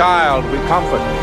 child we comfort.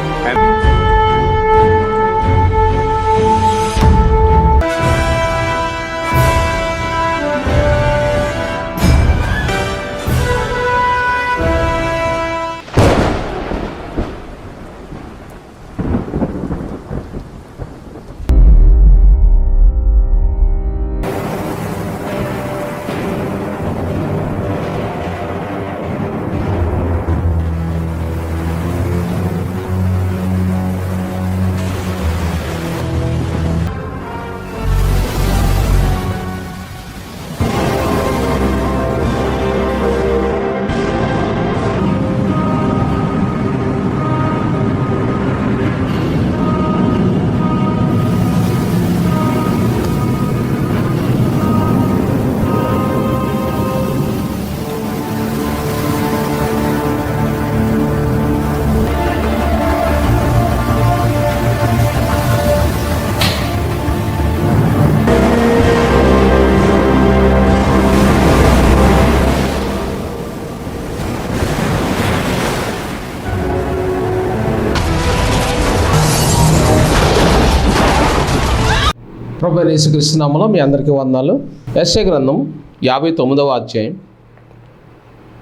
ప్రభు యేసుకృష్ణనామలో మీ అందరికీ వందనాలు. SA గ్రంథం యాభై తొమ్మిదవ అధ్యాయం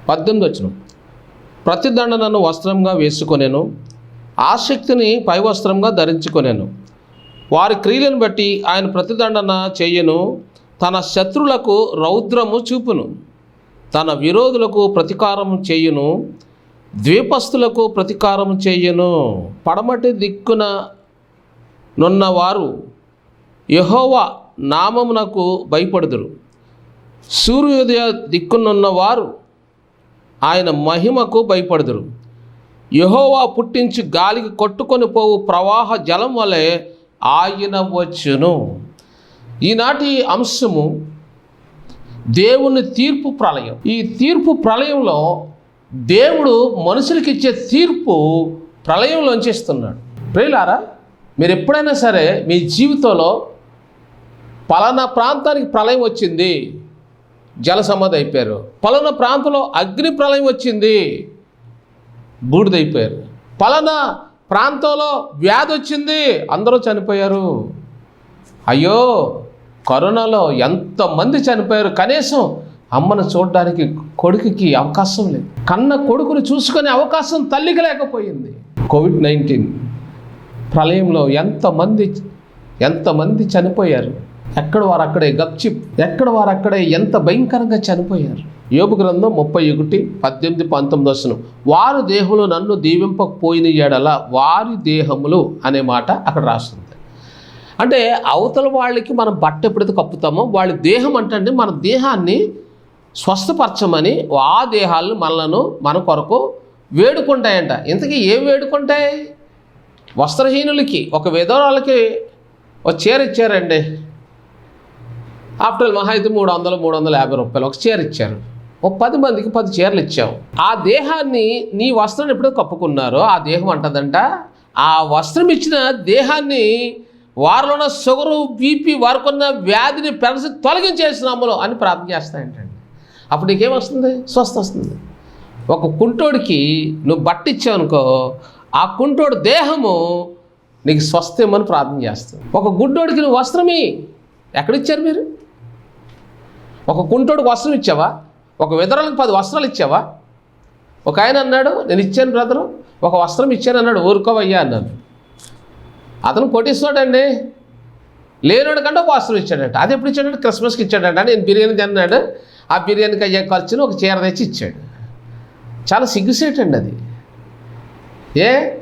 పద్దెనిమిది వచ్చిన ప్రతిదండనను వస్త్రంగా వేసుకొనేను ఆసక్తిని పై వస్త్రంగా ధరించుకొనేను. వారి క్రియలను బట్టి ఆయన ప్రతిదండన చేయను తన శత్రులకు రౌద్రము చూపును తన విరోధులకు ప్రతీకారం చేయును ద్వీపస్తులకు ప్రతీకారం చేయను. పడమటి దిక్కున నున్నవారు యహోవా నామమునకు భయపడుదురు. సూర్యోదయ దిక్కునున్న వారు ఆయన మహిమకు భయపడుదురు. యహోవా పుట్టించి గాలికి కొట్టుకొని పోవు ప్రవాహ జలం వలె ఆయన వచ్చును. ఈనాటి అంశము దేవుని తీర్పు ప్రళయం. ఈ తీర్పు ప్రళయంలో దేవుడు మనుషులకి ఇచ్చే తీర్పు ప్రళయంలోంచి ఇస్తున్నాడు ప్రియులారా మీరు ఎప్పుడైనా సరే మీ జీవితంలో పలానా ప్రాంతానికి ప్రళయం వచ్చింది జలసమాధి అయిపోయారు. పలానా ప్రాంతంలో అగ్ని ప్రళయం వచ్చింది బూడిదైపోయారు పలానా ప్రాంతంలో వ్యాధి వచ్చింది అందరూ చనిపోయారు. అయ్యో కరోనాలో ఎంతమంది చనిపోయారు? కనీసం అమ్మను చూడడానికి కొడుకుకి అవకాశం లేదు. కన్న కొడుకుని చూసుకునే అవకాశం తల్లికి లేకపోయింది. కోవిడ్ నైన్టీన్ ప్రళయంలో ఎంతమంది ఎంతమంది చనిపోయారు? ఎక్కడ వారు అక్కడే గప్చిప్ ఎక్కడ వారు అక్కడే ఎంత భయంకరంగా చనిపోయారు? యోపు గ్రంథం ముప్పై ఒకటి పద్దెనిమిది పంతొమ్మిది వచనం. వారు దేహంలో నన్ను దీవింపకపోయిన ఎడల వారి దేహములు అనే మాట అక్కడ రాస్తుంది. అంటే అవతల వాళ్ళకి మనం బట్ట ఎప్పుడైతే కప్పుతామో వాళ్ళ దేహం అంటే మన దేహాన్ని స్వస్థపరచమని ఆ దేహాలను మనలను మన కొరకు వేడుకుంటాయంట. ఇంతకీ ఏం వేడుకుంటాయి? వస్త్రహీనులకి ఒక విధవరాలకి ఒక చీర ఇచ్చారండి. ఆఫ్టర్ మహా అయితే మూడు వందలు మూడు వందల యాభై రూపాయలు ఒక చీర ఇచ్చారు. ఒక పది మందికి పది చీరలు ఇచ్చావు. ఆ దేహాన్ని నీ వస్త్రం ఎప్పుడో కప్పుకున్నారో ఆ దేహం అంటదంట ఆ వస్త్రం ఇచ్చిన దేహాన్ని వారిలో ఉన్న షుగరు బీపీ వారికి ఉన్న వ్యాధిని పెరసి అమ్మలో అని ప్రార్థన చేస్తాయంటండి అప్పుడు నీకేం వస్తుంది? స్వస్థ వస్తుంది. ఒక కుంటోడికి నువ్వు బట్టి ఇచ్చావు అనుకో ఆ కుంటోడు దేహము నీకు స్వస్థమని ప్రార్థన చేస్తుంది. ఒక గుడ్డోడికి నువ్వు వస్త్రమే ఎక్కడిచ్చారు మీరు? ఒక కుంటోడికి వస్త్రం ఇచ్చావా? ఒక విధరాలకు పది వస్త్రాలు ఇచ్చావా? ఒక ఆయన అన్నాడు నేను ఇచ్చాను బ్రదరు ఒక వస్త్రం ఇచ్చాను అన్నాడు ఊరుకోవయ్యా అన్నాను అతను కొట్టిస్తాడండి లేనోడు కంటే ఒక వస్త్రం ఇచ్చాడంట. అది ఎప్పుడు ఇచ్చాడంటే క్రిస్మస్కి ఇచ్చాడంట. నేను బిర్యానీ తిన్నాడు. ఆ బిర్యానీకి అయ్యే ఖర్చును ఒక చీర తెచ్చి ఇచ్చాడు. చాలా సిగ్గుసేటండి అది. ఏ?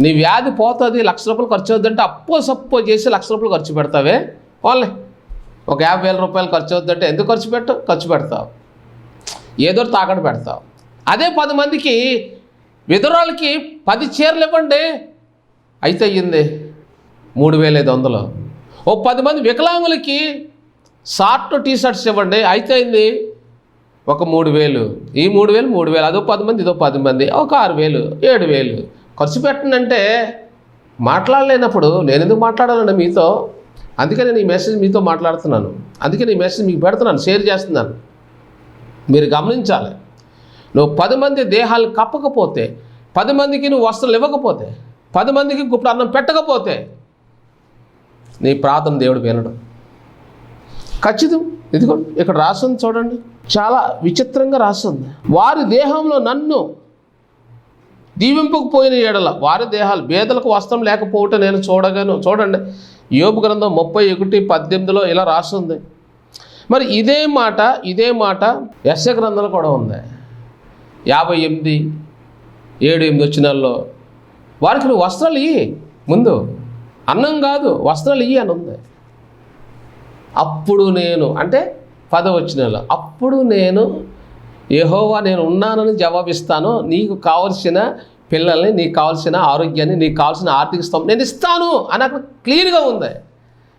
నీ వ్యాధి పోతుంది లక్ష రూపాయలు ఖర్చు అవుతుందంటే అప్పో సప్పో చేసి లక్ష రూపాయలు ఖర్చు పెడతావే. వాళ్ళే ఒక యాభై వేల రూపాయలు ఖర్చు అవుతుందంటే ఎందుకు ఖర్చు పెట్టు? ఖర్చు పెడతావు. ఏదో తాకట్టు పెడతావు. అదే పది మందికి విధురాలకి పది చీరలు ఇవ్వండి. అయితే అయ్యింది మూడు వేల ఐదు వందలు. ఓ పది మంది వికలాంగులకి షార్ట్ టీ షర్ట్స్ ఇవ్వండి. అయితే అయింది ఒక మూడు వేలు. ఈ మూడు వేలు మూడు వేలు. అదో పది మంది ఇదో పది మంది. ఒక ఆరు వేలు ఏడు వేలు. ఖర్చు పెట్టనంటే మాట్లాడలేనప్పుడు నేను ఎందుకు మాట్లాడాలండి మీతో? అందుకే నేను ఈ మెసేజ్ మీతో మాట్లాడుతున్నాను. అందుకే నేను ఈ మెసేజ్ మీకు పెడుతున్నాను షేర్ చేస్తున్నాను. మీరు గమనించాలి. నువ్వు పది మంది దేహాలు కప్పకపోతే పది మందికి నువ్వు వస్త్రాలు ఇవ్వకపోతే పది మందికి గుప్పుడు అన్నం పెట్టకపోతే నీ ప్రార్థన దేవుడు వినడు. ఖచ్చితం. ఇదిగో ఇక్కడ రాస్తుంది చూడండి. చాలా విచిత్రంగా రాస్తుంది వారి దేహంలో నన్ను దీవింపకపోయిన ఏడల వారి దేహాలు బేదలకు వస్త్రం లేకపోవటం నేను చూడగాను చూడండి. యోబు గ్రంథం ముప్పై ఒకటి పద్దెనిమిదిలో ఇలా రాస్తుంది. మరి ఇదే మాట ఇదే మాట యశ గ్రంథంలో కూడా ఉంది. యాభై ఎనిమిది ఏడు ఎనిమిది వచ్చినాల్లో వారికి నువ్వు వస్త్రాలు ఇయ్యి. ముందు అన్నం కాదు వస్త్రాలు ఇయ్యి అని ఉంది. అప్పుడు నేను అంటే పదవచనంలో అప్పుడు నేను యెహోవా నేను ఉన్నానని జవాబిస్తాను నీకు కావలసిన పిల్లల్ని నీకు కావాల్సిన ఆరోగ్యాన్ని నీకు కావాల్సిన ఆర్థిక స్థం నేను ఇస్తాను అని అక్కడ క్లియర్గా ఉంది.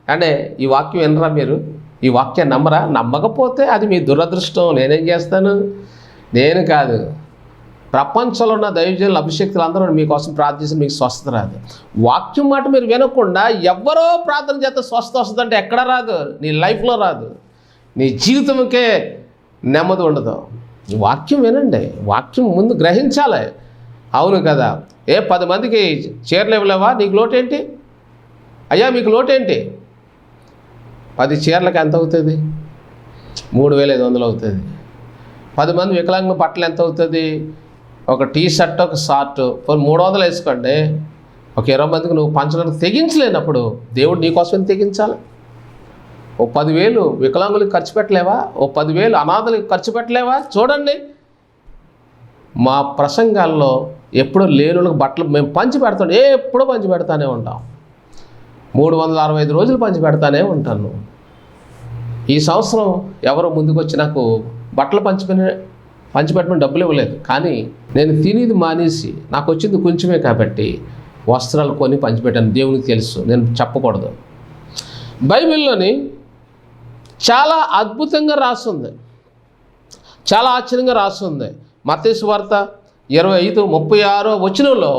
అంటే ఈ వాక్యం వినరా మీరు? ఈ వాక్యం నమ్మరా? నమ్మకపోతే అది మీ దురదృష్టం. నేనేం చేస్తాను? నేను కాదు. ప్రపంచంలో ఉన్న దైవజనులు అభిషక్తులు అందరూ మీకోసం ప్రార్థించి మీకు స్వస్థత రాదు. వాక్యం మాట మీరు వినకుండా ఎవరో ప్రార్థన చేస్తే స్వస్థత వస్తుందంటే ఎక్కడ రాదు? నీ లైఫ్లో రాదు. నీ జీవితంకే నెమ్మది ఉండదు. వాక్యం వినండి. వాక్యం ముందు గ్రహించాలి. అవును కదా. ఏ పది మందికి చీరలు ఇవ్వలేవా? నీకు లోటేంటి? అయ్యా మీకు లోటేంటి? పది చీరలకు ఎంత అవుతుంది? మూడు వేల ఐదు వందలు అవుతుంది. పది మంది వికలాంగ బట్టలు ఎంత అవుతుంది? ఒక టీ షర్ట్ ఒక షార్ట్. మూడు వందలు వేసుకోండి. ఒక ఇరవై మందికి నువ్వు పంచడానికి తెగించలేనప్పుడు దేవుడు నీకోసం తెగించాలి. ఓ పదివేలు వికలాంగులకు ఖర్చు పెట్టలేవా? ఓ పదివేలు అనాథలకు ఖర్చు పెట్టలేవా? చూడండి. మా ప్రసంగాల్లో ఎప్పుడో లేనులకు బట్టలు మేము పంచి పెడతాం. ఎప్పుడో పంచి పెడతానే ఉంటాం. మూడు వందల అరవై ఐదు రోజులు పంచి పెడతానే ఉంటాను ఈ సంవత్సరం ఎవరో ముందుకు వచ్చి నాకు బట్టలు పంచిపెట్టిన పంచిపెట్టడం డబ్బులు ఇవ్వలేదు. కానీ నేను తినేది మానేసి నాకు వచ్చింది కొంచెమే కాబట్టి వస్త్రాలు కొని పంచిపెట్టాను. దేవునికి తెలుసు. నేను చెప్పకూడదు. బైబిల్లోని చాలా అద్భుతంగా రాస్తుంది చాలా ఆశ్చర్యంగా రాస్తుంది మతేశ్వార్త ఇరవై ఐదు ముప్పై ఆరో వచనంలో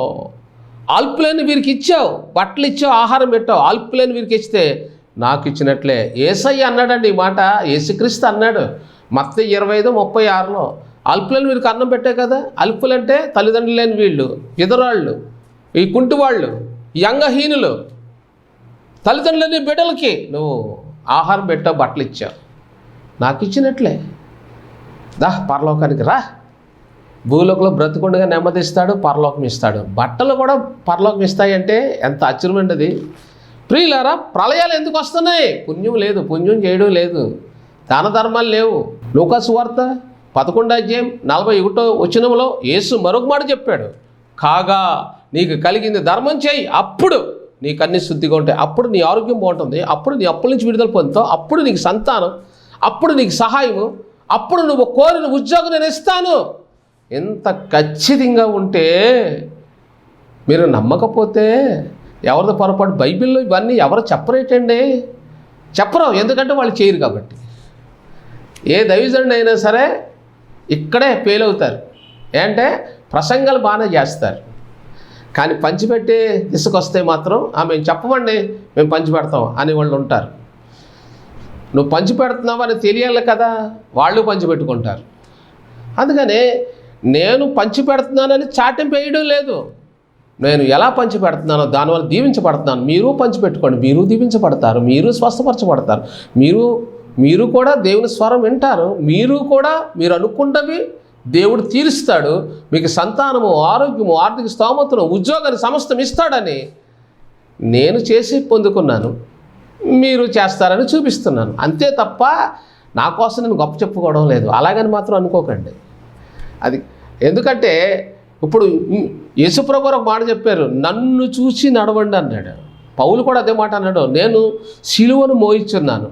అల్పులేని వీరికి ఇచ్చావు బట్టలు ఇచ్చావు ఆహారం పెట్టావు. అల్పులేని వీరికి ఇస్తే నాకు ఇచ్చినట్లే. ఏసయ్య అన్నాడండి ఈ మాట ఏసుక్రీస్తు అన్నాడు. మత్త ఇరవై ఐదు ముప్పై ఆరులో అల్పులను వీరికి అన్నం పెట్టే కదా? అల్పులంటే తల్లిదండ్రులు లేని వీళ్ళు విధరాళ్ళు ఈ కుంటి వాళ్ళు ఈ అంగహీనులు తల్లిదండ్రులని బిడ్డలకి. నువ్వు ఆహారం పెట్టావు బట్టలు ఇచ్చావు. నాకు ఇచ్చినట్లే. దా పరలోకానికి రా. భూలోకంలో బ్రతుకుండగా నెమ్మదిస్తాడు పరలోకం ఇస్తాడు బట్టలు కూడా పరలోకం ఇస్తాయంటే ఎంత ఆశ్చర్యమైనది ప్రియులారా ప్రళయాలు ఎందుకు వస్తున్నాయి? పుణ్యం లేదు పుణ్యం చేయడం లేదు. దాన ధర్మాలు లేవు. లోకాసు వార్త పదకొండు అధ్యాయం నలభై ఒకటో వచనంలో యేసు మరొక మాట చెప్పాడు. కాగా నీకు కలిగింది ధర్మం చేయి అప్పుడు నీకు అన్ని శుద్ధిగా ఉంటాయి. అప్పుడు నీ ఆరోగ్యం బాగుంటుంది. అప్పుడు నీ అప్పుల నుంచి విడుదల పొందుతావు. అప్పుడు నీకు సంతానం. అప్పుడు నీకు సహాయము. అప్పుడు నువ్వు కోరిన ఉద్యోగం నేను ఇస్తాను. ఎంత ఖచ్చితంగా ఉంటే మీరు నమ్మకపోతే ఎవరిది పొరపాటు? బైబిల్లో ఇవన్నీ ఎవరు చెప్పరేటండి? చెప్పరు ఎందుకంటే వాళ్ళు చేయరు కాబట్టి. ఏ దైవజనుడు అయినా సరే ఇక్కడే ఫెయిల్ అవుతారు. ఏంటంటే ప్రసంగాలు బాగానే చేస్తారు. కానీ పంచిపెట్టి తీసుకొస్తే మాత్రం మేము చెప్పమండి మేము పంచిపెడతాం అని వాళ్ళు ఉంటారు. నువ్వు పంచిపెడుతున్నావు అని తెలియాలి కదా వాళ్ళు పంచి పెట్టుకుంటారు అందుకని నేను పంచి పెడుతున్నానని చాటింపు వేయడం లేదు. నేను ఎలా పంచి పెడుతున్నానో దానివల్ల దీవించబడుతున్నాను. మీరు పంచి పెట్టుకోండి. మీరు దీవించబడతారు. మీరు స్వస్థపరచబడతారు. మీరు మీరు కూడా దేవుని స్వరం వింటారు. మీరు కూడా మీరు అనుకున్నవి దేవుడు తీరుస్తాడు. మీకు సంతానము ఆరోగ్యము ఆర్థిక స్తోమతను ఉద్యోగాన్ని సమస్తం ఇస్తాడని నేను చేసి పొందుకున్నాను. మీరు చేస్తారని చూపిస్తున్నాను. అంతే తప్ప నా కోసం నేను గొప్ప చెప్పుకోవడం లేదు. అలాగని మాత్రం అనుకోకండి. అది. ఎందుకంటే ఇప్పుడు యేసుప్రభు ఒక మాట చెప్పారు నన్ను చూసి నడవండి అన్నాడు. పౌలు కూడా అదే మాట అన్నాడు నేను సిలువను మోయిచున్నాను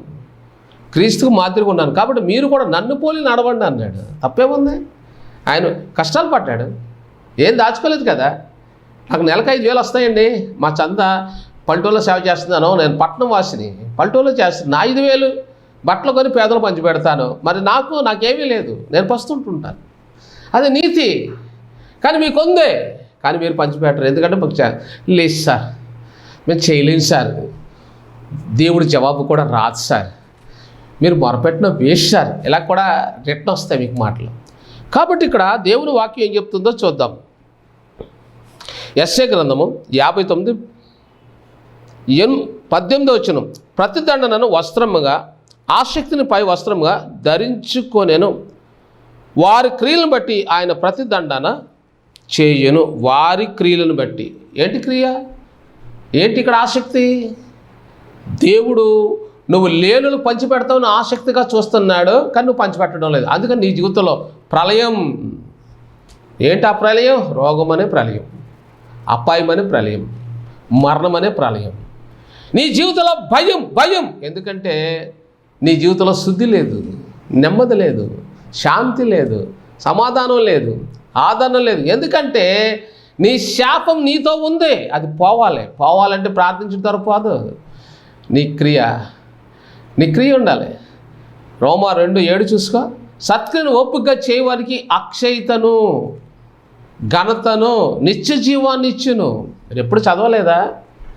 క్రీస్తుకు మాదిరిగా ఉన్నాను కాబట్టి మీరు కూడా నన్ను పోలి నడవండి అన్నాడు. తప్పేముంది ఆయన కష్టాలు పడ్డాడు. ఏం దాచుకోలేదు కదా. నాకు నెలకు ఐదు వేలు వస్తాయండి. మా చంద పల్లెటూరులో సేవ చేస్తున్నాను. నేను పట్నం వాసిని. పల్లెటూరులో చేస్తున్నాను నా ఐదు వేలు బట్టలు కొని పేదలు పంచి పెడతాను మరి నాకు నాకేమీ లేదు. నేను పస్తుంటుంటాను అది నీతి. కానీ మీకు ఉంది. కానీ మీరు పంచిపెట్టరు. ఎందుకంటే మాకు లేదు సార్. మేము చేయలేము సార్. దేవుడి జవాబు కూడా రాదు సార్. మీరు మొరపెట్టిన వేస్ట్ సార్. ఇలా కూడా రిటర్న్ వస్తాయి మీకు మాటలు. కాబట్టి ఇక్కడ దేవుని వాక్యం ఏం చెప్తుందో చూద్దాం. ఎస్ఏ గ్రంథము యాభై తొమ్మిది ఎన్ పద్దెనిమిది వచ్చిన ప్రతిదండనను వస్త్రముగా ఆసక్తిని పై వస్త్రముగా ధరించుకొనెను. వారి క్రియలను బట్టి ఆయన ప్రతిదండన చేయను. వారి క్రియలను బట్టి. ఏంటి క్రియ? ఏంటి ఇక్కడ ఆసక్తి? దేవుడు నువ్వు లేనులు పంచిపెడతావని ఆసక్తిగా చూస్తున్నాడు కానీ నువ్వు పంచిపెట్టడం లేదు. అందుకని నీ జీవితంలో ప్రళయం. ఏంటి ఆ ప్రళయం? రోగం అనే ప్రళయం. అపాయం అనే ప్రళయం. మరణం అనే ప్రళయం. నీ జీవితంలో భయం భయం. ఎందుకంటే నీ జీవితంలో శుద్ధి లేదు నెమ్మది లేదు. శాంతి లేదు సమాధానం లేదు ఆదరణ లేదు. ఎందుకంటే నీ శాపం నీతో ఉంది. అది పోవాలి. పోవాలంటే ప్రార్థించిన తర్వాత నీ క్రియ నీ క్రియ ఉండాలి. రోమా రెండు ఏడు చూసుకో. సత్క్రియను ఓపికగా చేయవారికి అక్షయతను ఘనతను నిత్య జీవాన్ని ఇచ్చును. ఎప్పుడు చదవలేదా?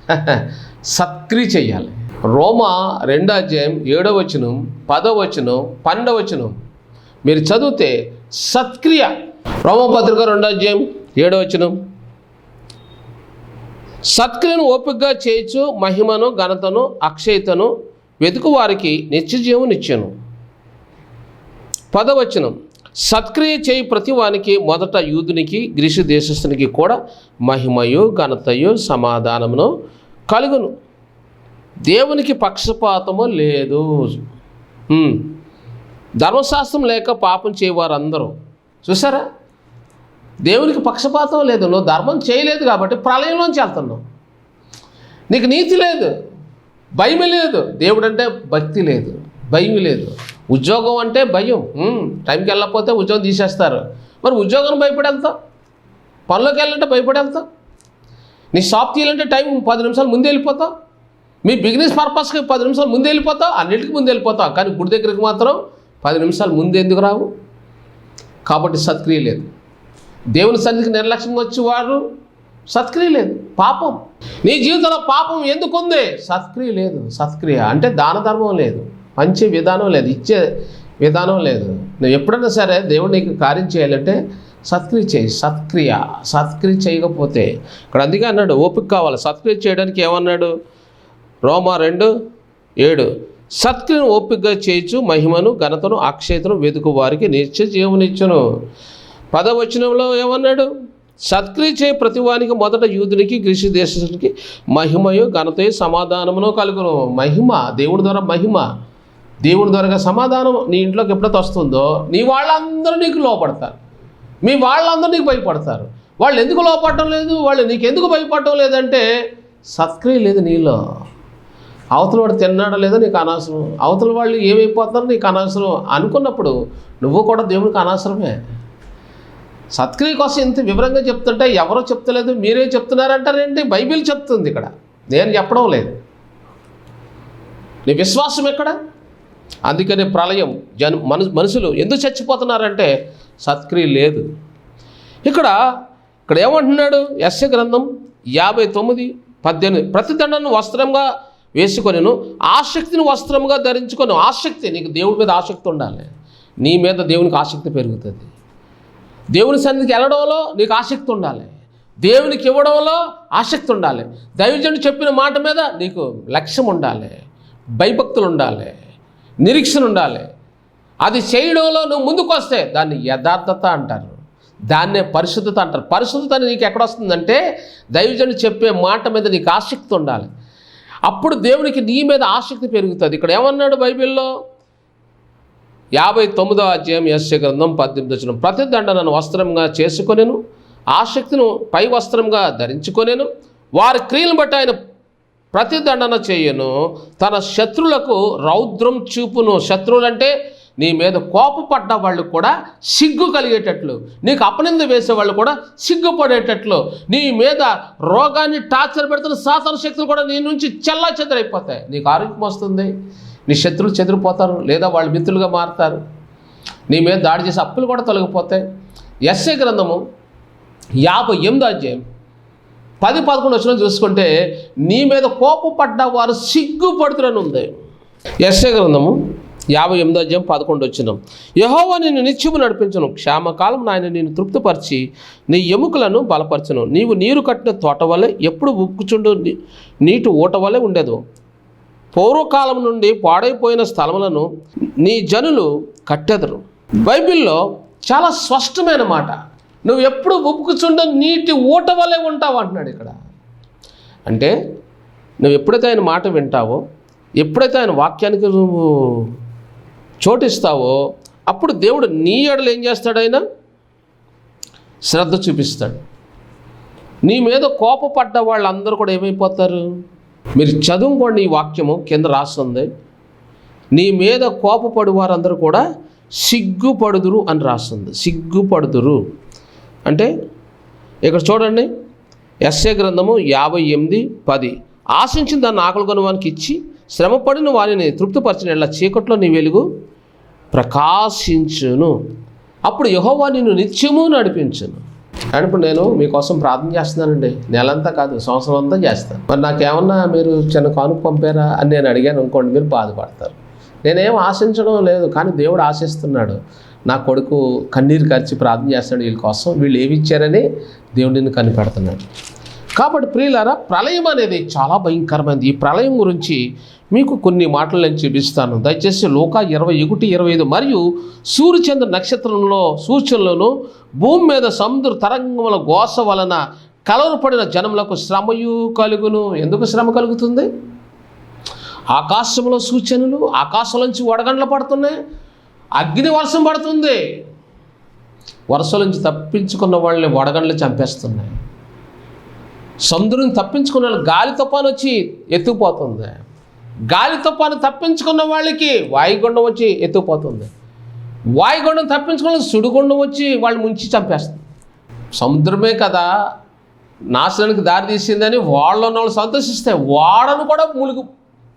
సత్క్రియ చెయ్యాలి రోమా రెండో అధ్యాయం ఏడో వచనం పదో వచనం పన్నెండో వచనం. మీరు చదివితే సత్క్రియ. రోమపత్రిక రెండో అధ్యాయం ఏడో వచనం. సత్క్రియను ఓపికగా చేయొచ్చు మహిమను ఘనతను అక్షయతను వెతుకు వారికి నిత్యజీవనిచ్చాను పదవచనం సత్క్రియ చేయి ప్రతి వానికి మొదట యూదునికి గ్రీసు దేశస్థునికి కూడా మహిమయు ఘనతయు సమాధానమును కలుగును. దేవునికి పక్షపాతము లేదు. ధర్మశాస్త్రం లేక పాపం చేయవారందరూ. చూసారా దేవునికి పక్షపాతం లేదు. నువ్వు ధర్మం చేయలేదు కాబట్టి ప్రళయంలోంచి వెళ్తున్నావు. నీకు నీతి లేదు. భయం లేదు. దేవుడు అంటే భక్తి లేదు. భయం లేదు. ఉద్యోగం అంటే భయం. టైంకి వెళ్ళకపోతే ఉద్యోగం తీసేస్తారు. మరి ఉద్యోగం భయపడి వెళ్తావు పనిలోకి వెళ్ళాలంటే భయపడి వెళ్తావు నీ షాప్ తీయాలంటే టైం పది నిమిషాలు ముందు వెళ్ళిపోతావు. మీ బిజినెస్ పర్పస్కి పది నిమిషాలు ముందు వెళ్ళిపోతావు. అన్నిటికీ ముందు వెళ్ళిపోతావు. కానీ గుడి దగ్గరికి మాత్రం పది నిమిషాలు ముందు ఎందుకు రావు? కాబట్టి సత్క్రియ లేదు. దేవుని సన్నిధికి నిర్లక్ష్యంగా వచ్చేవారు సత్క్రియ లేదు. పాపం. నీ జీవితంలో పాపం ఎందుకు ఉంది సత్క్రియ లేదు. సత్క్రియ అంటే దాన ధర్మం లేదు. మంచి విధానం లేదు. ఇచ్చే విధానం లేదు. నువ్వు ఎప్పుడైనా సరే దేవుడు నీకు కార్యం చేయాలంటే సత్క్రియ చేయి. సత్క్రియ. సత్క్రియ చేయకపోతే. ఇక్కడ అందుకే అన్నాడు ఓపిక కావాలి. సత్క్రియ చేయడానికి ఏమన్నాడు? రోమా రెండు ఏడు. సత్క్రియను ఓపికగా చేయొచ్చు మహిమను ఘనతను అక్షయతను వెతుకు వారికి నిత్య జీవనిచ్చును. పదవచనంలో ఏమన్నాడు? సత్క్రియ చేయ ప్రతివానికి మొదట యూదునికి గ్రీసు దేశానికి మహిమయు ఘనతయు సమాధానమును కలుగును. మహిమ దేవుడి ద్వారా మహిమ. దేవుడి ద్వారా సమాధానం నీ ఇంట్లోకి ఎప్పుడైతే వస్తుందో నీ వాళ్ళందరూ నీకు లోపడతారు మీ వాళ్ళందరూ నీకు భయపడతారు. వాళ్ళు ఎందుకు లోపడటం లేదు? వాళ్ళు నీకు ఎందుకు భయపడటం లేదంటే సత్క్రియ లేదు నీలో. అవతల వాడు తిన్నాడో లేదో నీకు అనవసరం. అవతల వాళ్ళు ఏమైపోతారో నీకు అనవసరం. అనుకున్నప్పుడు నువ్వు కూడా దేవునికి అనవసరమే. సత్క్రియ కోసం ఇంత వివరంగా చెప్తుంటే ఎవరో చెప్తలేదు మీరే చెప్తున్నారంటారేంటి? బైబిల్ చెప్తుంది ఇక్కడ. నేను చెప్పడం లేదు. నీ విశ్వాసం ఎక్కడ? అందుకనే ప్రళయం జన్ మను మనుషులు ఎందుకు చచ్చిపోతున్నారంటే సత్క్రియ లేదు. ఇక్కడ ఇక్కడ ఏమంటున్నాడు? యస్య గ్రంథం యాభై తొమ్మిది పద్దెనిమిది. ప్రతిదండను వస్త్రంగా వేసుకొనిను ఆసక్తిని వస్త్రముగా ధరించుకొని ఆసక్తి నీకు దేవుడి మీద ఆసక్తి ఉండాలి. నీ మీద దేవునికి ఆసక్తి పెరుగుతుంది. దేవుని సన్నిధికి వెళ్ళడంలో నీకు ఆసక్తి ఉండాలి. దేవునికి ఇవ్వడంలో ఆసక్తి ఉండాలి. దైవజనుడు చెప్పిన మాట మీద నీకు లక్ష్యం ఉండాలి. భయభక్తులు ఉండాలి. నిరీక్షణ ఉండాలి. అది చేయడంలో నువ్వు ముందుకు వస్తే దాన్ని యథార్థత అంటారు. దాన్నే పరిశుద్ధత అంటారు. పరిశుద్ధత నీకు ఎక్కడ వస్తుందంటే దైవజనుడు చెప్పే మాట మీద నీకు ఆసక్తి ఉండాలి. అప్పుడు దేవునికి నీ మీద ఆసక్తి పెరుగుతుంది. ఇక్కడ ఏమన్నాడు బైబిల్లో? యాభై తొమ్మిదో అధ్యాయం యస్య గ్రంథం పద్దెనిమిది వచ్చిన ప్రతి దండనను వస్త్రంగా చేసుకొనేను ఆసక్తిను పై వస్త్రంగా ధరించుకొనేను వారి క్రియలను బట్టి ఆయన ప్రతిదండన చేయను. తన శత్రులకు రౌద్రం చూపును. శత్రువులంటే నీ మీద కోపపడ్డ వాళ్ళు కూడా సిగ్గు కలిగేటట్లు నీకు అపనింద వేసే వాళ్ళు కూడా సిగ్గుపడేటట్లు నీ మీద రోగాన్ని టార్చర్ పెడుతున్న సాతాన శక్తులు కూడా నీ నుంచి చెల్లా చెదరైపోతాయి. నీకు ఆరోగ్యం వస్తుంది నీ శత్రులు చెదిరిపోతారు లేదా వాళ్ళు మిత్రులుగా మారుతారు. నీ మీద దాడి చేసే అప్పులు కూడా తొలగిపోతాయి. ఎస్ఏ గ్రంథము యాభై ఎనిమిది అధ్యాయం పది పదకొండు వచ్చిన చూసుకుంటే నీ మీద కోపపడ్డ వారు సిగ్గుపడుతురని ఉంది. ఎస్ఏ గ్రంథము యాభై ఎనిమిదో అధ్యాయం పదకొండు వచ్చిన. యహోవా నిన్ను నిత్యము నడిపించను. క్షామకాలం నాయన నేను తృప్తిపరిచి నీ ఎముకలను బలపరచను. నీవు నీరు కట్టిన తోట వలె ఎప్పుడు ఉక్కుచుండు? నీ- నీటి ఊట వలె ఉండేదు. పూర్వకాలం నుండి పాడైపోయిన స్థలములను నీ జనులు కట్టెదరు. బైబిల్లో చాలా స్పష్టమైన మాట. నువ్వు ఎప్పుడు ఉప్పుకుచుండ నీటి ఊట వలె ఉంటావు అంటున్నాడు ఇక్కడ. అంటే నువ్వు ఎప్పుడైతే ఆయన మాట వింటావో ఎప్పుడైతే ఆయన వాక్యానికి నువ్వు చోటిస్తావో అప్పుడు దేవుడు నీ ఎడలు ఏం చేస్తాడు ఆయన? శ్రద్ధ చూపిస్తాడు. నీ మీద కోపపడ్డ వాళ్ళందరూ కూడా ఏమైపోతారు? మీరు చదువుకోండి ఈ వాక్యము కింద రాస్తుంది నీ మీద కోపపడు వారందరూ కూడా సిగ్గుపడుదురు అని రాస్తుంది సిగ్గుపడుదురు. అంటే ఇక్కడ చూడండి ఎస్ఏ గ్రంథము యాభై ఎనిమిది పది. ఆశించిన దాన్ని ఆకలి కొనవానికి ఇచ్చి శ్రమపడిన వారిని తృప్తిపరిచిన. ఇలా చీకట్లో నీ వెలుగు ప్రకాశించును. అప్పుడు యహోవా నిన్ను నిత్యము నడిపించును. అండ్ ఇప్పుడు నేను మీకోసం ప్రార్థన చేస్తున్నానండి. నెలంతా కాదు సంవత్సరం అంతా చేస్తాను. మరి నాకేమన్నా మీరు చిన్న కానుక పంపారా అని నేను అడిగాను అనుకోండి మీరు బాధపడతారు. నేనేం ఆశించడం లేదు కానీ దేవుడు ఆశిస్తున్నాడు. నా కొడుకు కన్నీరు ఖర్చి ప్రార్థన చేస్తున్నాడు వీళ్ళ కోసం. వీళ్ళు ఏమి ఇచ్చారని దేవుడు నిన్ను కనిపెడుతున్నాడు. కాబట్టి ప్రియులారా ప్రళయం అనేది చాలా భయంకరమైనది. ఈ ప్రళయం గురించి మీకు కొన్ని మాటలు నేను చూపిస్తాను. దయచేసి లోక ఇరవై ఒకటి ఇరవై ఐదు మరియు సూర్యచంద్ర నక్షత్రంలో సూచనలను భూమి మీద సముద్ర తరంగముల గోస వలన కలవరపడిన జనములకు శ్రమయు కలుగును. ఎందుకు శ్రమ కలుగుతుంది? ఆకాశంలో సూచనలు ఆకాశంలోంచి వడగండ్లు పడుతున్నాయి. అగ్ని వర్షం పడుతుంది. వర్షం నుంచి తప్పించుకున్న వాళ్ళని వడగండ్లు చంపేస్తున్నాయి. సముద్రం తప్పించుకున్న వాళ్ళు గాలి తుఫాను వచ్చి ఎత్తుకుపోతుంది. గాలి తుఫాను తప్పించుకున్న వాళ్ళకి వాయుగుండం వచ్చి ఎత్తుకుపోతుంది. వాయుగుండం తప్పించుకున్న సుడిగుండం వచ్చి వాళ్ళు ముంచి చంపేస్తుంది. సముద్రమే కదా నాశనానికి దారి తీసిందని వాళ్ళని ఉన్న వాళ్ళు సంతోషిస్తే వాడను కూడా మూలుగు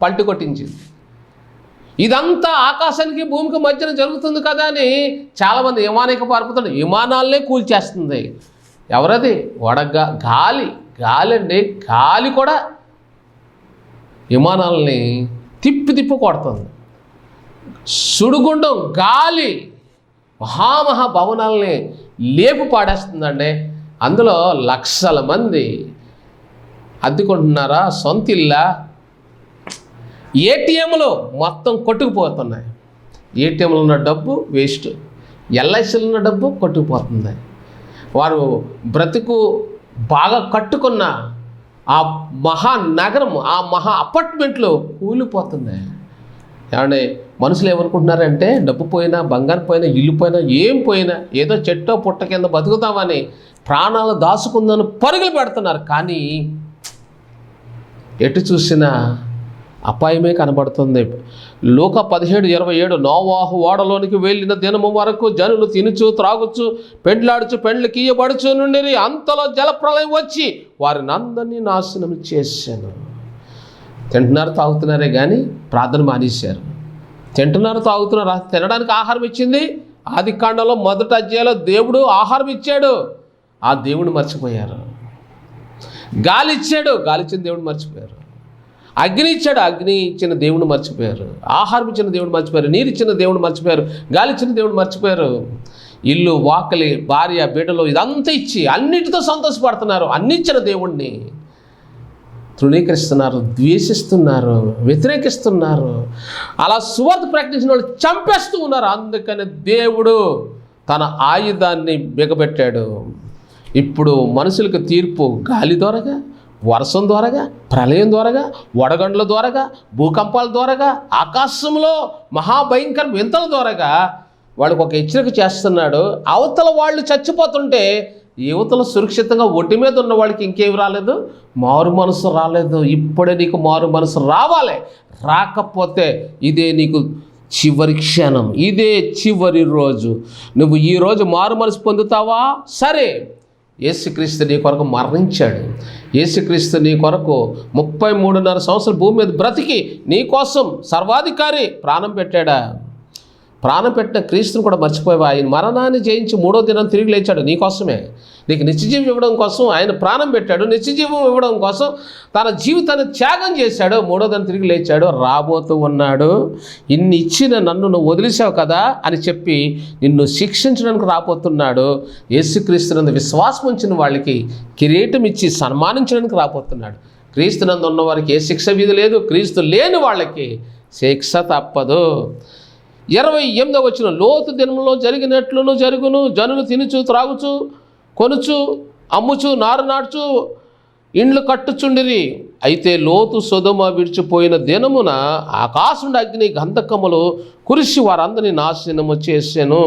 పల్టి కొట్టించింది. ఇదంతా ఆకాశానికి భూమికి మధ్యన జరుగుతుంది కదా అని చాలామంది విమానిక పార్పుతాడు విమానాలనే కూల్చేస్తుంది. ఎవరది? వడగా గాలి. గాలి అండి గాలి కూడా విమానాలని తిప్పి తిప్పి కొడుతుంది. సుడిగుండం గాలి మహామహా భవనాలని లేపు పాడేస్తుందండి. అందులో లక్షల మంది అద్దెకుంటున్నారా? సొంత ఇల్లా ఏటీఎంలు మొత్తం కొట్టుకుపోతున్నాయి. ఏటీఎంలో ఉన్న డబ్బు వేస్ట్. ఎల్ఐసిలో ఉన్న డబ్బు కొట్టుకుపోతుంది వారు బ్రతుకు బాగా కట్టుకున్న ఆ మహా నగరం ఆ మహా అపార్ట్మెంట్లు కూలిపోతున్నాయి ఏమంటే మనుషులు ఏమనుకుంటున్నారంటే డబ్బు పోయినా బంగారం పోయినా ఇల్లు పోయినా ఏం పోయినా ఏదో చెట్టో పుట్ట కింద బతుకుతామని ప్రాణాలు దాచుకుందని పరుగులు పెడుతున్నారు. కానీ ఎటు చూసినా అపాయమే కనబడుతుంది. లోక పదిహేడు ఇరవై ఏడు నోవాహు ఓడలోనికి వెళ్ళిన దినము వరకు జనులు తినుచు త్రాగుచు పెండ్లాడుచు పెండ్లు కీయబడుచు నుండి అంతలో జలప్రలయం వచ్చి వారిని అందరినీ నాశనం చేశాను. తింటున్నారు తాగుతున్నారే కానీ ప్రార్థన మానేశారు. తింటున్నారు తాగుతున్నారు? తినడానికి ఆహారం ఇచ్చింది. ఆది కాండంలో మొదటి అధ్యాయంలో దేవుడు ఆహారం ఇచ్చాడు. ఆ దేవుడు మర్చిపోయారు. గాలి ఇచ్చాడు. గాలి ఇచ్చిన దేవుడు మర్చిపోయారు. అగ్ని ఇచ్చాడు. అగ్ని ఇచ్చిన దేవుడు మర్చిపోయారు. ఆహారం ఇచ్చిన దేవుడు మర్చిపోయారు. నీరు ఇచ్చిన దేవుడు మర్చిపోయారు. గాలి ఇచ్చిన దేవుడు మర్చిపోయారు. ఇల్లు వాకలి భార్య బిడ్డలు ఇదంతా ఇచ్చి అన్నిటితో సంతోషపడుతున్నారు. అన్ని ఇచ్చిన దేవుణ్ణి. తృణీకరిస్తున్నారు. ద్వేషిస్తున్నారు. వ్యతిరేకిస్తున్నారు. అలా సువార్త ప్రకటించిన వాళ్ళు చంపేస్తూ ఉన్నారు. అందుకని దేవుడు తన ఆయుధాన్ని బిగబెట్టాడు. ఇప్పుడు మనుషులకు తీర్పు గాలి ద్వారాగా వర్షం ద్వారాగా ప్రళయం ద్వారాగా వడగండ్ల ద్వారాగా భూకంపాల ద్వారాగా ఆకాశంలో మహాభయంకర వింతల ద్వారాగా వాళ్ళకు ఒక హెచ్చరిక చేస్తున్నాడు. అవతల వాళ్ళు చచ్చిపోతుంటే యువతలు సురక్షితంగా ఒడ్డు మీద ఉన్న వాళ్ళకి ఇంకేం రాలేదు? మారు మనసు రాలేదు. ఇప్పుడే నీకు మారు మనసు రావాలి. రాకపోతే ఇదే నీకు చివరి క్షణం. ఇదే చివరి రోజు. నువ్వు ఈ రోజు మారు మనసు పొందుతావా? సరే. యేసుక్రీస్తు నీ కొరకు మరణించాడు. యేసుక్రీస్తు నీ కొరకు ముప్పై మూడున్నర సంవత్సరం భూమి మీద బ్రతికి నీ కోసం సర్వాధికారి ప్రాణం పెట్టాడా? ప్రాణం పెట్టిన క్రీస్తుని కూడా మర్చిపోయావు? ఆయన మరణాన్ని జయించి మూడో దినం తిరిగి లేచాడు నీకోసమే నీకు నిత్యజీవం ఇవ్వడం కోసం ఆయన ప్రాణం పెట్టాడు. నిత్యజీవం ఇవ్వడం కోసం తన జీవితాన్ని త్యాగం చేశాడు. మూడో దినం తిరిగి లేచాడు. రాబోతూ ఉన్నాడు. ఇన్ని ఇచ్చిన నన్ను నువ్వు వదిలేసావు కదా అని చెప్పి నిన్ను శిక్షించడానికి రాబోతున్నాడు. యేసుక్రీస్తునందు విశ్వాసం ఉంచిన వాళ్ళకి కిరీటం ఇచ్చి సన్మానించడానికి రాబోతున్నాడు. క్రీస్తునందు ఉన్న వారికి ఏ శిక్ష విధి లేదు. క్రీస్తు లేని వాళ్ళకి శిక్ష తప్పదు. ఇరవై ఎనిమిదో వచ్చిన లోతు దినంలో జరిగినట్లును జరుగును జనులు తినుచు త్రాగుచు కొనుచు అమ్ముచు నారు నాడుచు ఇండ్లు కట్టుచుండిరి. అయితే లోతు సుధమ విడిచిపోయిన దినమున ఆకాశం అగ్ని గంధకములు కురిసి వారందరినీ నాశనము చేసాను.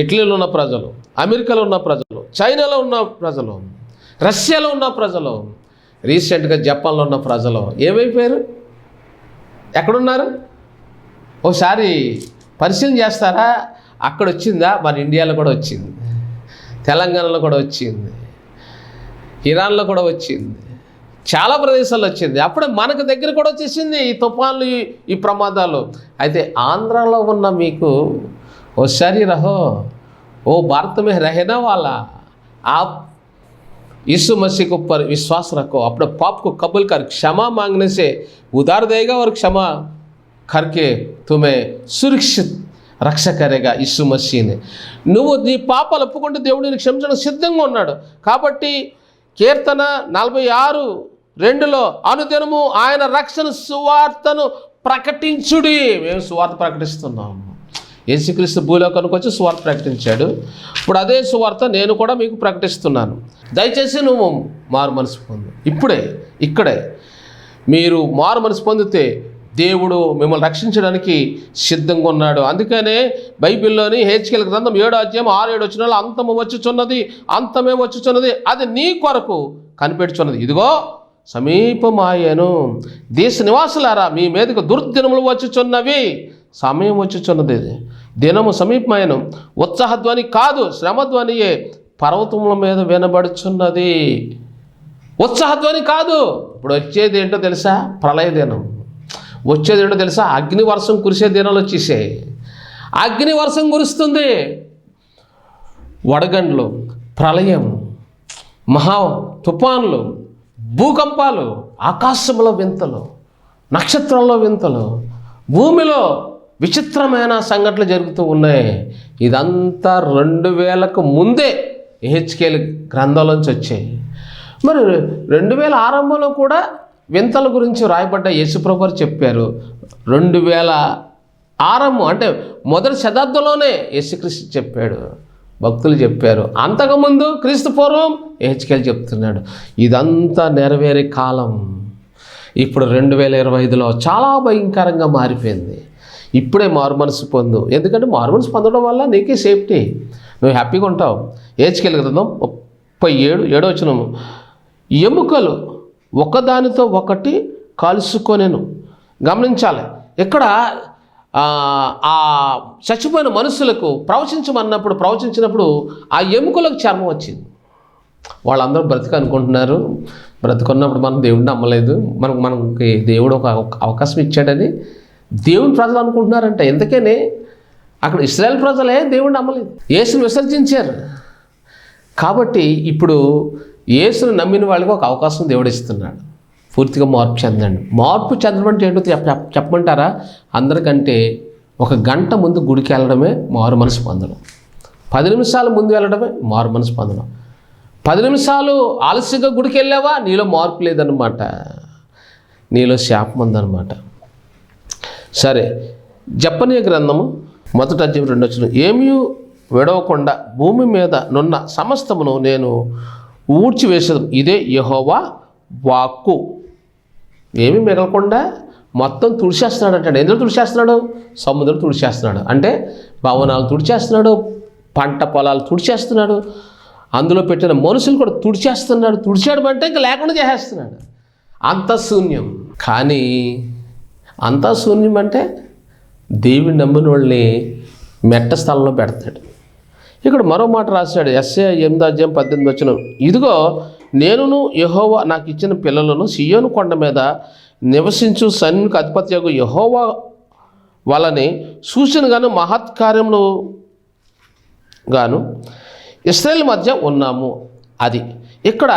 ఇటలీలో ఉన్న ప్రజలు అమెరికాలో ఉన్న ప్రజలు చైనాలో ఉన్న ప్రజలు రష్యాలో ఉన్న ప్రజలు రీసెంట్గా జపాన్లో ఉన్న ప్రజలు ఏమైపోయారు? ఎక్కడున్నారు? ఒకసారి పరిశీలన చేస్తారా అక్కడ వచ్చిందా మన ఇండియాలో కూడా వచ్చింది తెలంగాణలో కూడా వచ్చింది ఇరాన్లో కూడా వచ్చింది చాలా ప్రదేశాల్లో వచ్చింది అప్పుడే మనకు దగ్గర కూడా వచ్చేసింది ఈ తుఫాన్లు ఈ- ఈ ప్రమాదాలు అయితే ఆంధ్రాలో ఉన్న మీకు ఒకసారి రహో ఓ భారత మే रहना वाला आप यीशु मसीह के ऊपर विश्वास रखो अपने पाप को कबूल कर क्षमा मांगने से उधार देगा और क्षमा करके तुम्हें सुरक्षित రక్ష కరేగా ఇస్సు మసీని నువ్వు నీ పాపాలు ఒప్పుకుంటే దేవుడు నేను క్షమించడం సిద్ధంగా ఉన్నాడు కాబట్టి కీర్తన నలభై ఆరు రెండులో అనుదినము ఆయన రక్షణ సువార్తను ప్రకటించుడి మేము సువార్త ప్రకటిస్తున్నాము యేసుక్రీస్తు భూలోకానికి వచ్చి సువార్త ప్రకటించాడు ఇప్పుడు అదే సువార్త నేను కూడా మీకు ప్రకటిస్తున్నాను దయచేసి నువ్వు మారు మనసు పొందు ఇప్పుడే ఇక్కడే మీరు మారు మనసు పొందితే దేవుడు మిమ్మల్ని రక్షించడానికి సిద్ధంగా ఉన్నాడు. అందుకనే బైబిల్లోని హెచ్కెల్ గ్రంథం ఏడో అధ్యాయం ఆరు ఏడు వచ్చిన అంతము వచ్చుచున్నది అంతమే వచ్చుచున్నది అది నీ కొరకు కనిపెడుచున్నది ఇదిగో సమీపమాయను. దేశ నివాసులారా మీ మీదకు దుర్దినములు వచ్చుచున్నవి సమయం వచ్చుచున్నది. దినము సమీపమాయను. ఉత్సాహధ్వని కాదు శ్రమధ్వనియే పర్వతముల మీద వినబడుచున్నది. ఉత్సాహధ్వని కాదు. ఇప్పుడు వచ్చేది ఏంటో తెలుసా? ప్రళయ దినం వచ్చేది ఏంటో తెలుసా? అగ్ని వర్షం కురిసే దినాలు వచ్చేసాయి అగ్నివర్షం కురుస్తుంది. వడగండ్లు ప్రళయం మహా తుఫాన్లు భూకంపాలు ఆకాశంలో వింతలు నక్షత్రంలో వింతలు భూమిలో విచిత్రమైన సంఘటనలు జరుగుతూ ఉన్నాయి. ఇదంతా రెండు వేలకు ముందే హెచ్కేల్ గ్రంథంలోంచి వచ్చాయి. మరి రెండు వేల ఆరంభంలో కూడా వింతల గురించి రాయబడ్డ యేసుప్రభు చెప్పారు. రెండు వేల ఆరంభం అంటే మొదటి శతాబ్దంలోనే యేసుక్రీస్తు చెప్పాడు. భక్తులు చెప్పారు. అంతకుముందు క్రీస్తు పూర్వం హెచ్కేల్ చెప్తున్నాడు. ఇదంతా నెరవేరే కాలం. ఇప్పుడు రెండు వేల ఇరవై ఐదులో చాలా భయంకరంగా మారిపోయింది. ఇప్పుడే మారు మనసు పొందు. ఎందుకంటే మారు మనసు పొందడం వల్ల నీకే సేఫ్టీ. నువ్వు హ్యాపీగా ఉంటావు. ఏజ్కెళ్ళి గ్రంథం ముప్పై ఏడు ఏడో ఎముకలు ఒకదానితో ఒకటి కలుసుకొనెను. గమనించాలి. ఇక్కడ ఆ, చచ్చిపోయిన మనుషులకు ప్రవచించమన్నప్పుడు ప్రవచించినప్పుడు ఆ ఎముకలకు చర్మం వచ్చింది. వాళ్ళందరూ బ్రతిక అనుకుంటున్నారు. బ్రతుకున్నప్పుడు మనం దేవుడిని నమ్మలేదు. మనకు మనకి దేవుడు ఒక అవకాశం ఇచ్చాడని దేవుని ప్రజలు అనుకుంటున్నారంట. ఎందుకని? అక్కడ ఇస్రాయల్ ప్రజలే దేవుడిని నమ్మలేదు. యేసుని విసర్జించారు. కాబట్టి ఇప్పుడు యేసును నమ్మిన వాళ్ళకి ఒక అవకాశం దేవుడు ఇస్తున్నాడు పూర్తిగా మార్పు చెందండి. మార్పు చెందడం అంటే ఏంటో చెప్పమంటారా? అందరికంటే ఒక గంట ముందు గుడికి వెళ్ళడమే మారు మనసు పొందడం. పది నిమిషాల ముందు వెళ్ళడమే మారు మనసు పొందడం. పది నిమిషాలు ఆలస్యంగా గుడికి వెళ్ళావా? నీలో మార్పు లేదన్నమాట. నీలో శాపం ఉందన్నమాట. సరే జపనీయ గ్రంథము మొదట అధ్యయం రెండు వచ్చిన ఏమీ విడవకుండా భూమి మీద నున్న సమస్తమును నేను ఊడ్చివేసేది ఇదే యహోవా వాక్కు. ఏమీ మిగలకుండా మొత్తం తుడిచేస్తున్నాడు అంటాడు. ఎందులో తుడిచేస్తున్నాడు? సముద్రం తుడిచేస్తున్నాడు. అంటే భవనాలు తుడిచేస్తున్నాడు పంట పొలాలు తుడిచేస్తున్నాడు అందులో పెట్టిన మనుషులు కూడా తుడిచేస్తున్నాడు. తుడిచాడు అంటే ఇంకా లేకుండా చేసేస్తున్నాడు. అంత శూన్యం. కానీ అంత శూన్యం అంటే దేవుని నమ్మిన వాళ్ళని మెట్ట స్థలంలో పెడతాడు. ఇక్కడ మరో మాట రాశాడు ఎస్ఏ ఎనిమిది అధ్యాయం పద్దెనిమిది వచ్చిన ఇదిగో నేనును యహోవా నాకు ఇచ్చిన పిల్లలను సియోను కొండ మీద నివసించు సైన్యునికి యొక్క యహోవా వాళ్ళని సూచనగాను మహత్కార్యములు గాను ఇస్రాయేల్ మధ్య ఉన్నాము. అది ఇక్కడ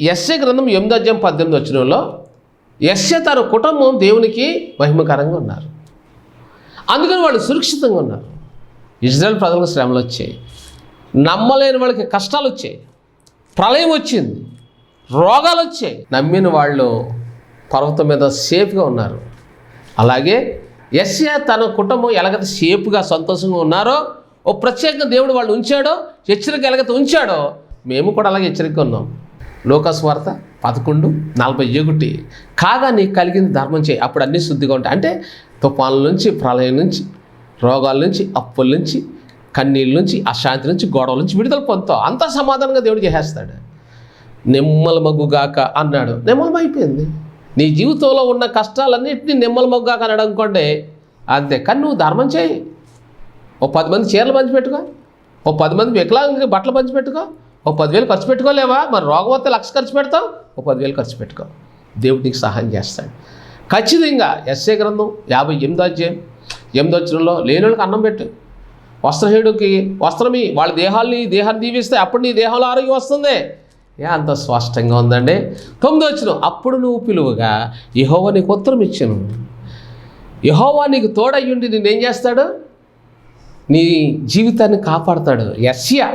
ఎస్ఏ గ్రంథం ఎనిమిది అధ్యాయం పద్దెనిమిది వచ్చినంలో ఎస్ఏ తన కుటుంబం దేవునికి మహిమకరంగా ఉన్నారు. అందుకని వాళ్ళు సురక్షితంగా ఉన్నారు. ఇజ్రాయెల్ ప్రజలకు శ్రమలు వచ్చాయి. నమ్మలేని వాళ్ళకి కష్టాలు వచ్చాయి ప్రళయం వచ్చింది రోగాలు వచ్చాయి నమ్మిన వాళ్ళు పర్వతం మీద సేఫ్గా ఉన్నారు. అలాగే ఎస్ఏ తన కుటుంబం ఎలాగైతే సేఫ్గా సంతోషంగా ఉన్నారో ఓ ప్రత్యేకంగా దేవుడు వాళ్ళు ఉంచాడో హెచ్చరిక ఎలాగైతే ఉంచాడో మేము కూడా అలాగే హెచ్చరిక ఉన్నాం. లోకస్ వార్త పదకొండు నలభై ఒకటి. కాగా నీకు కలిగింది ధర్మం చేయి. అప్పుడు అన్నీ శుద్ధిగా ఉంటాయి. అంటే తుఫాన్ల నుంచి ప్రళయం నుంచి రోగాల నుంచి అప్పుల నుంచి కన్నీళ్ళ నుంచి అశాంతి నుంచి గొడవల నుంచి విడుదల పొందుతావు. అంతా సమాధానంగా దేవుడు చేసేస్తాడు. నిమ్మలమగ్గుగాక అన్నాడు. నిమ్మలమైపోయింది నీ జీవితంలో ఉన్న కష్టాలన్నింటినీ నిమ్మలమగ్గుగాక అన్నాడు అనుకోండి అంతే. కానీ నువ్వు ధర్మం చేయి. ఓ పది మంది చీరలు పంచిపెట్టుకో. ఓ పది మంది వికలాంగులకి బట్టలు పంచిపెట్టుకో. ఓ పదివేలు ఖర్చు పెట్టుకోలేవా? మరి రోగం వస్తే లక్ష ఖర్చు పెడతావు. ఓ పదివేలు ఖర్చు పెట్టుకో. దేవుడు నీకు సహాయం చేస్తాడు. ఖచ్చితంగా ఎస్ఏ గ్రంథం యాభై ఎనిమిది అధ్యాయం ఎనిమిది వచ్చినంలో లేని వాళ్ళకి అన్నం పెట్టు. వస్త్రహీడుకి వస్త్రమి వాళ్ళ దేహాల్ని దేహాన్ని దీవిస్తే అప్పుడు నీ దేహంలో ఆరోగ్యం వస్తుంది. ఏ అంత స్పష్టంగా ఉందండి? తొమ్మిది వచ్చిన అప్పుడు నువ్వు పిలువగా యహోవా నీకు ఉత్తరం ఇచ్చాను. యహోవా నీకు తోడయ్యుండి నేనేం చేస్తాడు? నీ జీవితాన్ని కాపాడతాడు. యస్య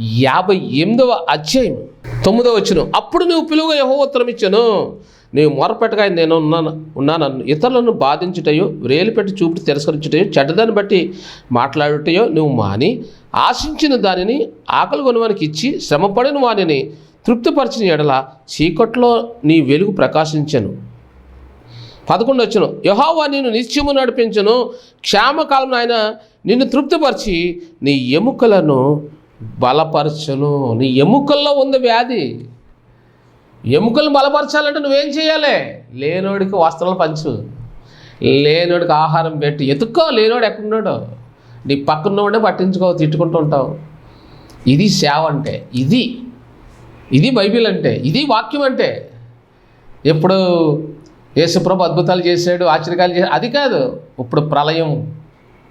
యాభై ఎనిమిదవ అధ్యాయం తొమ్మిదవ వచ్చును అప్పుడు నువ్వు పిలువ యహో ఉత్తరం ఇచ్చాను. నీవు మొరపెట్టగా నేను ఉన్నాను ఉన్నానన్ను ఇతరులను బాధించుటయో వేలు పెట్టి చూపుడు తిరస్కరించుటయో చెడ్డదాన్ని బట్టి మాట్లాడుటయో నువ్వు మాని ఆశించిన దానిని ఆకలి కొనవానికి ఇచ్చి శ్రమపడిన వానిని తృప్తిపరిచిన ఎడల చీకట్లో నీ వెలుగు ప్రకాశించను. పదకొండు వచ్చును యహోవా నిన్ను నిత్యము నడిపించను. క్షేమకాలం ఆయన నిన్ను తృప్తిపరిచి నీ ఎముకలను బలపరచును. నీ ఎముకల్లో ఉంది వ్యాధి. ఎముకలు బలపరచాలంటే నువ్వేం చేయాలి? లేనోడికి వస్త్రాలు పంచు. లేనోడికి ఆహారం పెట్టి. ఎత్తుక్కో లేనోడు ఎక్కడున్నాడు నీ పక్కన్నోడే పట్టించుకో తిట్టుకుంటూ ఉంటావు. ఇది సేవ అంటే ఇది ఇది బైబిల్ అంటే ఇది వాక్యం అంటే. ఎప్పుడు యేసుప్రభు అద్భుతాలు చేశాడు ఆశ్చర్యకాలు చేశాడు. అది కాదు. ఇప్పుడు ప్రళయం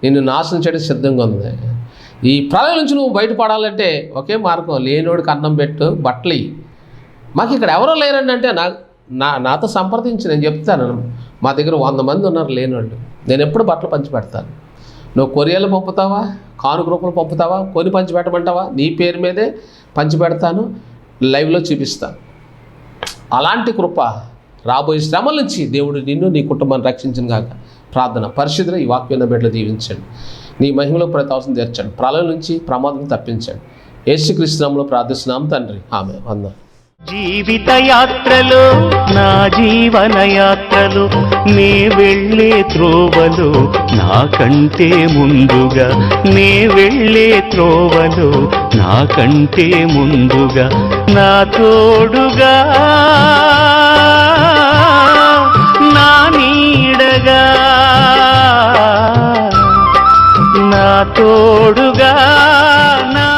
నిన్ను నాశనం చేయడం సిద్ధంగా ఉంది. ఈ ప్రళయం నుంచి నువ్వు బయటపడాలంటే ఒకే మార్గం. లేనోడికి అన్నం పెట్టు బట్టలు మాకు ఇక్కడ ఎవరో లేరండి అంటే నా నా నాతో సంప్రదించి నేను చెప్తాను. మా దగ్గర వంద మంది ఉన్నారు లేనివాళ్ళు నేను ఎప్పుడు బట్టలు పంచి పెడతాను. నువ్వు కొరియర్లు పంపుతావా? కానుక రూపంలో పంపుతావా? కొని పంచి పెట్టమంటావా? నీ పేరు మీదే పంచి పెడతాను లైవ్లో చూపిస్తాను. అలాంటి కృప రాబోయే శ్రమల నుంచి దేవుడు నిన్ను నీ కుటుంబాన్ని రక్షించిన కాక ప్రార్థన. పరిశుద్ధులు ఈ వాక్యం బిడ్డలు దీవించండి. నీ మహిమలో ప్రతి అవసరం తీర్చండి. ప్రళయం నుంచి ప్రమాదం తప్పించండి. యేసుక్రీస్తునామంలో ప్రార్థిస్తున్నాం తండ్రి. ఆమె వంద జీవిత యాత్రలో నా జీవన యాత్రలో నే వెళ్ళే త్రోవలో నాకంటే ముందుగా. నే వెళ్ళే త్రోవలో నాకంటే ముందుగా. నా తోడుగా నా నీడగా. నా తోడుగా నా